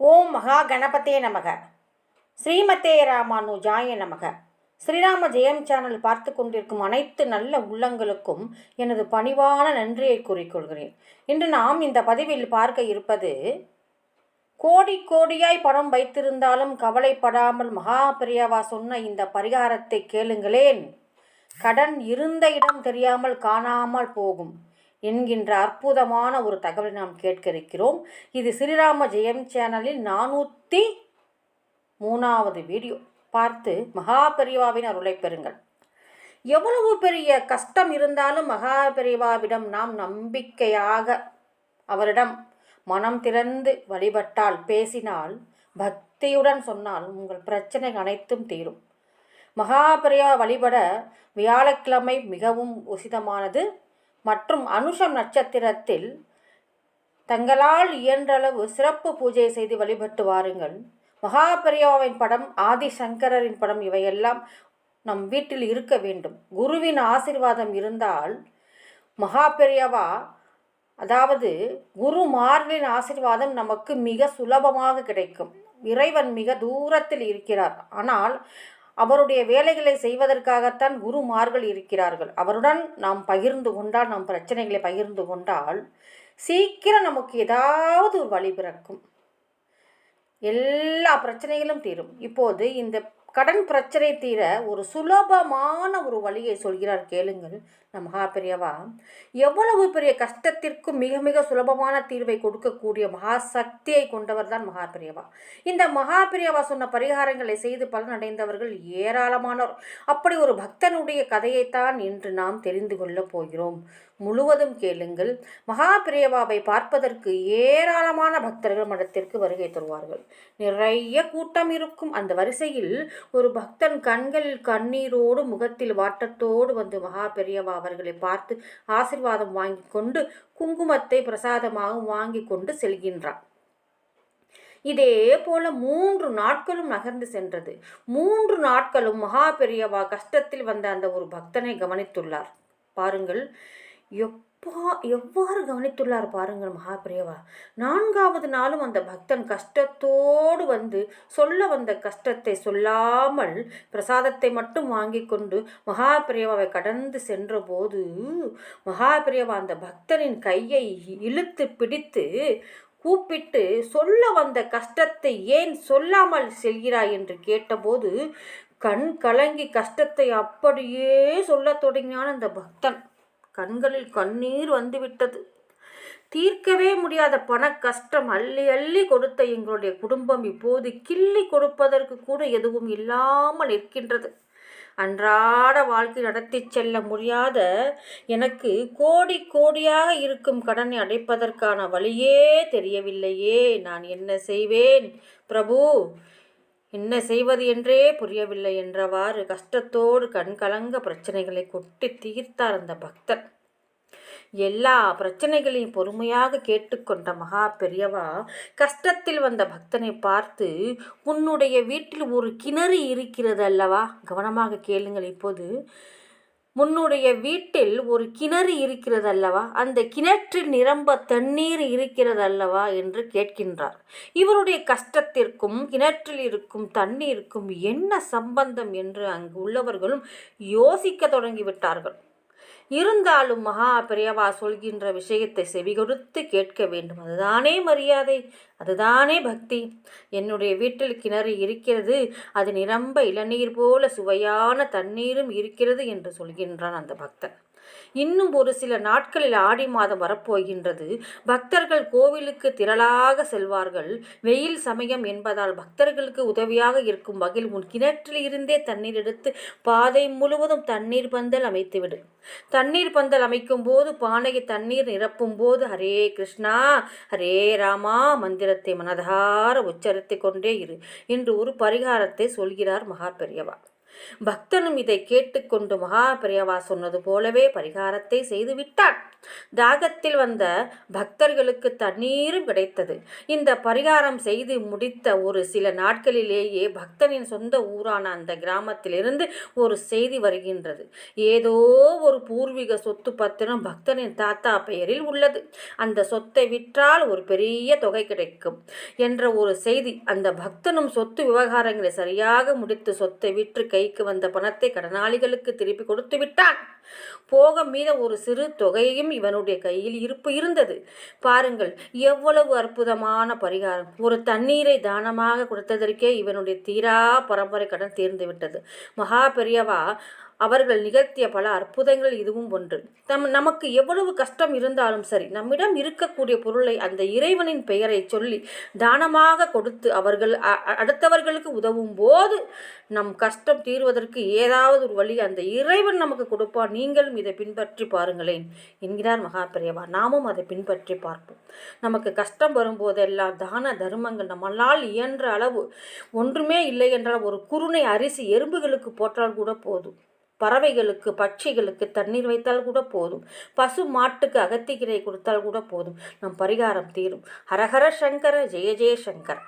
ஓம் மகா கணபதே நமக. ஸ்ரீமதே ராமானுஜாய நமக. ஸ்ரீராம ஜெயம் சேனல் பார்த்து கொண்டிருக்கும் அனைத்து நல்ல உள்ளங்களுக்கும் எனது பணிவான நன்றியை கூறிக்கொள்கிறேன் இன்று நாம் இந்த பதிவில் பார்க்க இருப்பது கோடி கோடியாய் பணம் வைத்திருந்தாலும் கவலைப்படாமல் மகாபிரியாவா சொன்ன இந்த பரிகாரத்தை கேளுங்களேன். கடன் இருந்த இடம் தெரியாமல் காணாமல் போகும். என்கின்ற அற்புதமான ஒரு தகவலை நாம் கேட்க இருக்கிறோம் இது ஸ்ரீராம ஜெயம் சேனலில் நானூற்றி மூணாவது வீடியோ. பார்த்து மகா பெரியவாவின் அருளை பெறுங்கள். எவ்வளவு பெரிய கஷ்டம் இருந்தாலும் மகா பெரியவாவிடம் நாம் நம்பிக்கையாக அவரிடம் மனம் திறந்து வழிபட்டால் பேசினால் பக்தியுடன் சொன்னால் உங்கள் பிரச்சனை அனைத்தும் தீரும். மகாபிரியா வழிபட வியாழக்கிழமை மிகவும் உசிதமானது. மற்றும் அனுஷம் நட்சத்திரத்தில் தங்களால் இயன்றளவு சிறப்பு பூஜை செய்து வழிபட்டு வாருங்கள். மகாபெரியாவின் படம் ஆதிசங்கரின் படம் இவையெல்லாம் நம் வீட்டில் இருக்க வேண்டும். குருவின் ஆசிர்வாதம் இருந்தால் மகாபெரியவா அதாவது குரு மார்பின் ஆசிர்வாதம் நமக்கு மிக சுலபமாக கிடைக்கும். இறைவன் மிக தூரத்தில் இருக்கிறார். ஆனால் அவருடைய வேலைகளை செய்வதற்காகத்தான் குருமார்கள் இருக்கிறார்கள். அவருடன் நாம் பகிர்ந்து கொண்டால் நம் பிரச்சனைகளை பகிர்ந்து கொண்டால் சீக்கிரம் நமக்கு ஏதாவது ஒரு வழி பிறக்கும். எல்லா பிரச்சனைகளும் தீரும். இப்போது இந்த கடன் பிரச்சனை தீர ஒரு சுலபமான ஒரு வழியை சொல்கிறார் கேளுங்கள். நம் மகாபெரியவா எவ்வளவு பெரிய கஷ்டத்திற்கும் மிக மிக சுலபமான தீர்வை கொடுக்கக்கூடிய மகா சக்தியை கொண்டவர் தான் மகாபெரியவா. இந்த மகாபெரியவா சொன்ன பரிகாரங்களை செய்து பலனடைந்தவர்கள் ஏராளமானோர். அப்படி ஒரு பக்தனுடைய கதையைத்தான் இன்று நாம் தெரிந்து கொள்ளப் போகிறோம். முழுவதும் கேளுங்கள். மகாபிரியவாவை பார்ப்பதற்கு ஏராளமான பக்தர்கள் மடத்திற்கு வருகை தருவார்கள். நிறைய கூட்டம் இருக்கும் அந்த வரிசையில் ஒரு பக்தன் கண்களில் கண்ணீரோடு முகத்தில் வாட்டத்தோடு வந்து மகா பெரியவா அவர்களை பார்த்து ஆசிர்வாதம் வாங்கி கொண்டு குங்குமத்தை பிரசாதமாக வாங்கி கொண்டு செல்கின்றான் இதே போல மூன்று நாட்களும் நகர்ந்து சென்றது. மூன்று நாட்களும் மகா பெரியவா கஷ்டத்தில் வந்த அந்த ஒரு பக்தனை கவனித்துள்ளார். பாருங்கள் எப்பா எவ்வாறு கவனித்துள்ளார் பாருங்கள் மகாபிரியவா நான்காவது நாளும் அந்த பக்தன் கஷ்டத்தோடு வந்து சொல்ல வந்த கஷ்டத்தை சொல்லாமல் பிரசாதத்தை மட்டும் வாங்கி கொண்டு மகாபிரியவாவை கடந்து சென்றபோது மகாபிரியவா அந்த பக்தனின் கையை இழுத்து பிடித்து கூப்பிட்டு சொல்ல வந்த கஷ்டத்தை ஏன் சொல்லாமல் செல்கிறாய் என்று கேட்டபோது கண் கலங்கி கஷ்டத்தை அப்படியே சொல்லத் தொடங்கினான் அந்த பக்தன். கண்களில் கண்ணீர் வந்துவிட்டது. தீர்க்கவே முடியாத பண கஷ்டம் அள்ளி அள்ளி கொடுத்த எங்களுடைய குடும்பம் இப்போது கிள்ளி கொடுப்பதற்கு கூட எதுவும் இல்லாமல் நிற்கின்றது. அன்றாட வாழ்க்கை நடத்தி செல்ல முடியாத எனக்கு கோடி கோடியாக இருக்கும் கடனை அடைப்பதற்கான வழியே தெரியவில்லையே. நான் என்ன செய்வேன்? பிரபு என்ன செய்வது என்றே புரியவில்லை என்றவாறு கஷ்டத்தோடு கண்கலங்க பிரச்சனைகளை கொட்டி தீர்த்தார் அந்த பக்தன் எல்லா பிரச்சனைகளையும் பொறுமையாக கேட்டுக்கொண்ட மகா பெரியவா கஷ்டத்தில் வந்த பக்தனை பார்த்து உன்னுடைய வீட்டில் ஒரு கிணறு இருக்கிறது அல்லவா கவனமாக கேளுங்கள். இப்போது முன்னுடைய வீட்டில் ஒரு கிணறு இருக்கிறது அல்லவா அந்த கிணற்றில் நிரம்ப தண்ணீர் இருக்கிறது அல்லவா என்று கேட்கின்றார். இவருடைய கஷ்டத்திற்கும் கிணற்றில் இருக்கும் தண்ணீருக்கும் என்ன சம்பந்தம் என்று அங்கு உள்ளவர்களும் யோசிக்க தொடங்கிவிட்டார்கள். இருந்தாலும் மகா பெரியவா சொல்கின்ற விஷயத்தை செவி கொடுத்து கேட்க வேண்டும். அதுதானே மரியாதை அதுதானே பக்தி. என்னுடைய வீட்டில் கிணறு இருக்கிறது அது நிரம்ப இளநீர் போல சுவையான தண்ணீரும் இருக்கிறது என்று சொல்கின்றான் அந்த பக்தன். இன்னும் ஒரு சில நாட்களில் ஆடி மாதம் வரப்போகின்றது. பக்தர்கள் கோவிலுக்கு திரளாக செல்வார்கள். வெயில் சமயம் என்பதால் பக்தர்களுக்கு உதவியாக இருக்கும் வகையில் உன் கிணற்றில் இருந்தே தண்ணீர் எடுத்து பாதை முழுவதும் தண்ணீர் பந்தல் அமைத்துவிடு. தண்ணீர் பந்தல் அமைக்கும் போது பானையை தண்ணீர் நிரப்பும் போது ஹரே கிருஷ்ணா ஹரே ராமா மந்திரத்தை மனதார உச்சரித்து கொண்டே இரு. என்று ஒரு பரிகாரத்தை சொல்கிறார் மகா பெரியவா பக்தனும் இதை கேட்டுக்கொண்டு மகாபிரியவா சொன்னது போலவே பரிகாரத்தை செய்து விட்டான் தாகத்தில் வந்த பக்தர்களுக்கு தண்ணீரும் கிடைத்தது. இந்த பரிகாரம் செய்து முடித்த ஒரு சில நாட்களிலேயே பக்தனின் சொந்த ஊரான அந்த கிராமத்திலிருந்து ஒரு செய்தி வருகின்றது. ஏதோ ஒரு பூர்வீக சொத்து பத்திரம் பக்தனின் தாத்தா பெயரில் உள்ளது. அந்த சொத்தை விற்றால் ஒரு பெரிய தொகை கிடைக்கும் என்ற ஒரு செய்தி அந்த பக்தனும் சொத்து விவகாரங்களை சரியாக முடித்து சொத்தை விற்று கைக்கு வந்த பணத்தை கடனாளிகளுக்கு திருப்பி கொடுத்து விட்டான். போக மீத ஒரு சிறு தொகையும் இவனுடைய கையில் இருப்பு இருந்தது. பாருங்கள் எவ்வளவு அற்புதமான பரிகாரம். ஒரு தண்ணீரை தானமாக கொடுத்ததற்கே இவனுடைய தீரா பரம்பரை கடன் தீர்ந்து விட்டது. மகா பெரியவா அவர்கள் நிகழ்த்திய பல அற்புதங்கள் இதுவும் ஒன்று. நம் நமக்கு எவ்வளவு கஷ்டம் இருந்தாலும் சரி நம்மிடம் இருக்கக்கூடிய பொருளை அந்த இறைவனின் பெயரை சொல்லி தானமாக கொடுத்து அவர்கள் அ- அடுத்தவர்களுக்கு உதவும் போது நம் கஷ்டம் தீர்வதற்கு ஏதாவது ஒரு வழி அந்த இறைவன் நமக்கு கொடுப்பான். நீங்களும் இதை பின்பற்றி பாருங்களேன் என்கிறார் மகாபிரியவா. நாமும் அதை பின்பற்றி பார்ப்போம். நமக்கு கஷ்டம் வரும்போதெல்லாம் தான தர்மங்கள் நம்மளால் இயன்ற அளவு ஒன்றுமே இல்லை என்றால் ஒரு குருணை அரிசி எறும்புகளுக்கு போற்றால் கூட போதும். பறவைகளுக்கு பட்சிகளுக்கு தண்ணீர் வைத்தால் கூட போதும். பசு மாட்டுக்கு அகத்திக்கீரை கொடுத்தால் கூட போதும். நம் பரிகாரம் தீரும். ஹரஹர சங்கர ஜெய ஜெய சங்கர.